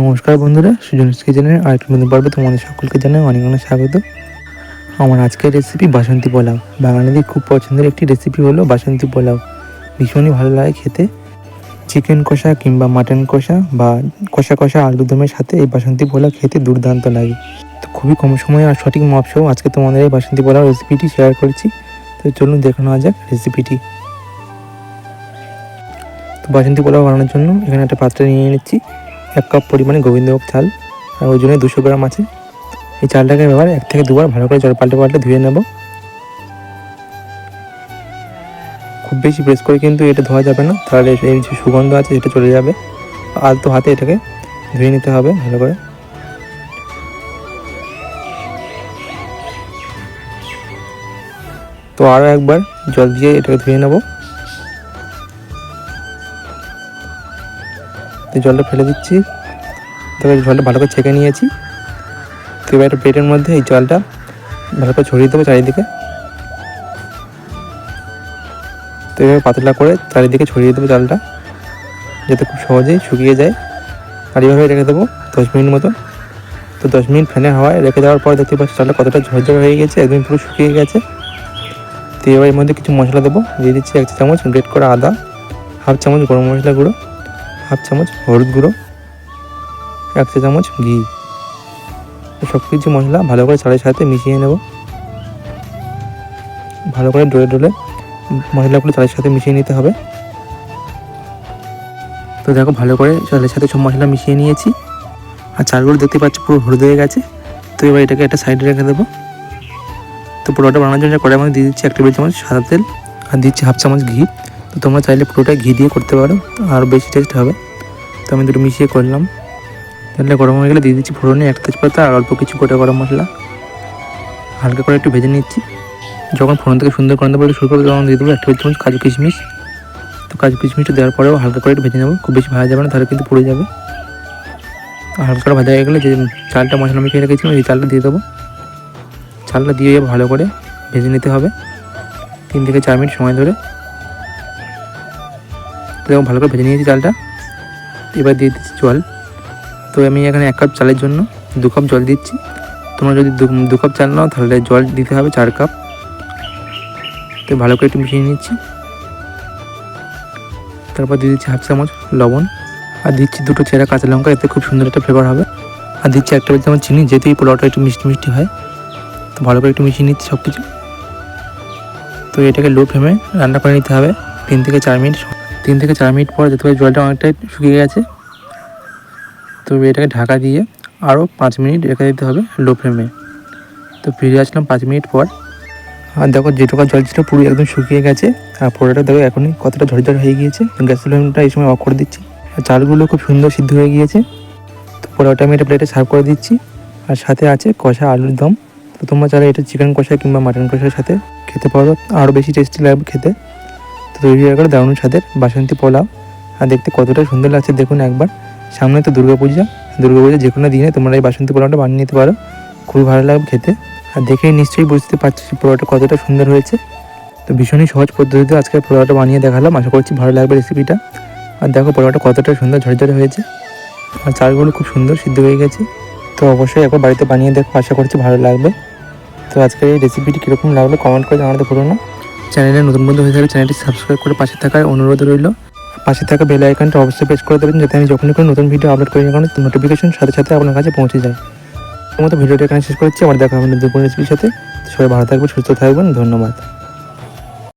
নমস্কার বন্ধুরা সুজনস কিচেনের আরেকটি নতুন পর্বে তোমাদের সকলকে জানাই অনেক অনেক স্বাগত। আমার আজকের রেসিপি বাসন্তী পোলাও। বাঙালিদের খুব পছন্দের একটি রেসিপি হলো বাসন্তী পোলাও। ভীষণই ভালো লাগে খেতে। চিকেন কষা কিংবা মাটন কষা বা কষা কষা আলু দমের সাথে এই বাসন্তী পোলাও খেতে দুর্দান্ত লাগে। তো খুবই কম সময়ে আর সঠিক মাপসহ আজকে তোমাদের এই বাসন্তী পোলাও রেসিপিটি শেয়ার করেছি। তো চলুন দেখে নেওয়া যাক রেসিপিটি তো বাসন্তী পোলাও বানানোর জন্য এখানে একটা পাত্রে নিয়ে নিচ্ছি। এক কাপ পরিমাণে গোবিন্দভোগ চাল, আর ওই ওজনে দুশো গ্রাম আছে। এই চালটাকে এবার এক থেকে দুবার ভালো করে জল পাল্টে পাল্টে ধুয়ে নেব। খুব বেশি প্রেস করে কিন্তু এটা ধোয়া যাবে না। তাহলে এই যে সুগন্ধ আছে সেটা চলে যাবে। আলতো হাতে এটাকে ধুয়ে নিতে হবে ভালো করে। তো আরও একবার জল দিয়ে এটাকে ধুয়ে নেব। তো জলটা ফেলে দিচ্ছি। তবে জলটা ভালো করে ছেঁকে নিয়েছি। তো এবার প্লেটের মধ্যে এই জলটা ভালো করে ছড়িয়ে দেবো চারিদিকে। তো এবার পাতলা করে চারিদিকে ছড়িয়ে দেবো জলটা, যাতে খুব সহজেই শুকিয়ে যায়। আর এইভাবে রেখে দেবো দশ মিনিট মতো। তো দশ মিনিট ফ্যানে হাওয়ায় রেখে দেওয়ার পর দেখতে পাচ্ছি চালটা কতটা ঝরঝর হয়ে গেছে একদম পুরো শুকিয়ে গেছে। তো এবার এর মধ্যে কিছু মশলা দেবো, দিয়ে দিচ্ছি এক চামচ গ্রেট করা আদা, হাফ চামচ গরম মশলা গুঁড়ো। হাফ চামচ হলুদ গুঁড়ো, এক চা চামচ ঘি। সব কিছু মশলা ভালো করে চালের সাথে মিশিয়ে নেব। ভালো করে ডলে ডলে মশলাগুলো চালের সাথে মিশিয়ে নিতে হবে। তো দেখো ভালো করে চালের সাথে সব মশলা মিশিয়ে নিয়েছি। আর চালগুলো দেখতে পাচ্ছ পুরো হলুদ হয়ে গেছে। তো এবার এটাকে একটা সাইডে রেখে দেবো। তো পুরোটা বানানোর জন্য কড়াই মধ্যে দিয়ে দিচ্ছি এক টেবিল চামচ সাদা তেল আর দিচ্ছি হাফ চামচ ঘি। তো তোমরা চাইলে পুরোটা ঘি দিয়ে করতে পারো আর বেশি টেস্ট হবে। তো আমি দুটো মিশিয়ে করলাম। তাহলে গরম হয়ে গেলে দিয়ে দিচ্ছি ফোড়নে এক তেজপাতা আর অল্প কিছু গোটা গরম মশলা। হালকা করে একটু ভেজে নিচ্ছি। যখন ফোড়ন থেকে সুন্দর গন্ধ পড়তে শুরু করবে তখন দিয়ে দেবো এক টেবিল চামচ কাজু কিশমিশ। তো কাজু কিশমিশটা দেওয়ার পরেও হালকা করে একটু ভেজে নেব, খুব বেশি ভাজা যাবে না, তাহলে কিন্তু পুড়ে যাবে। হালকা করে ভাজা হয়ে গেলে যে চালটা মশলা মিশিয়ে রেখেছিলাম, এই চালটা দিয়ে দেবো। চালটা দিয়ে ভালো করে ভেজে নিতে হবে। তিন থেকে চার মিনিট সময় ধরে তো ভালো করে ভেজে নিয়েছি চালটা। এবার দিয়ে দিচ্ছি জল। তো আমি এখানে এক কাপ চালের জন্য দু কাপ জল দিচ্ছি। তোমরা যদি দু কাপ চাল নাও, তাহলে জল দিতে হবে চার কাপ। তো ভালো করে একটু মিশিয়ে নিচ্ছি। তারপর দিয়ে দিচ্ছি হাফ চামচ লবণ। আর দিচ্ছি দুটো চেরা কাঁচা লঙ্কা, এতে খুব সুন্দর একটা ফ্লেভার হবে। আর দিচ্ছি একটা চামচ চিনি যেহেতু এই পোলাওটা একটু মিষ্টি মিষ্টি হয়। তো ভালো করে একটু মিশিয়ে নিচ্ছি সব কিছু তো এটাকে লো ফ্লেমে রান্না করে নিতে হবে। তিন থেকে চার মিনিট তিন থেকে চার মিনিট পর যেতে জলটা অনেকটাই শুকিয়ে গেছে। তো এটাকে ঢাকা দিয়ে আরও পাঁচ মিনিট রেখে দিতে হবে লো ফ্লেমে তো ফিরে আসলাম পাঁচ মিনিট পর। আর দেখো যেটুকু জল ছিল পুরো একদম শুকিয়ে গেছে। আর পোড়াটা দেখো এখনই কতটা ঝরঝর হয়ে গিয়েছে। গ্যাস ফ্লেমটা এই সময় অফ করে দিচ্ছি। আর চালগুলো খুব সুন্দর সিদ্ধ হয়ে গিয়েছে। তো পোড়াটা আমি এটা প্লেটে সার্ভ করে দিচ্ছি। আর সাথে আছে কষা আলুর দম। তো তোমরা চাইলে এটা চিকেন কষা কিংবা মাটন কষার সাথে খেতে পারো আরও বেশি টেস্টি লাগবে খেতে। তৈরি হয়ে গেলো দারুণ স্বাদের বাসন্তী পোলাও। আর দেখতে কতটা সুন্দর লাগছে দেখুন একবার। সামনে তো দুর্গাপূজা দুর্গাপূজা যে কোনো দিনে তোমরা এই বাসন্তী পোলাওটা বানিয়ে নিতে পারো। খুবই ভালো লাগবে খেতে। আর দেখে নিশ্চয়ই বুঝতে পারছ পোলাওটা কতটা সুন্দর হয়েছে। তো ভীষণই সহজ পদ্ধতিতে আজকে পোলাওটা বানিয়ে দেখালাম। আশা করছি ভালো লাগবে রেসিপিটা। আর দেখো পোলাওটা কতটা সুন্দর ঝরঝরে হয়েছে। আর চালগুলো খুব সুন্দর সিদ্ধ হয়ে গেছে। তো অবশ্যই একবার বাড়িতে বানিয়ে দেখো, আশা করছি ভালো লাগবে। তো আজকের এই রেসিপিটি কীরকম লাগল কমেন্ট করে জানাতে ভুলো না। চ্যানেলে নতুন বন্ধু হয়ে থাকলে চ্যানেলটি সাবস্ক্রাইব করে পাশে থাকার অনুরোধ রইল। পাশে থাকা বেল আইকনটা অবশ্যই প্রেস করে দেবেন যাতে আমি যখনই কোনো নতুন ভিডিও আপলোড করি কারণ নোটিফিকেশন সাথে সাথে আপনার কাছে পৌঁছে যায়। মতো ভিডিওটা এখানে শেষ করছি, আবার দেখা হবে কোনো সাথে। সবাই ভালো থাকবেন, সুস্থ থাকবেন, ধন্যবাদ।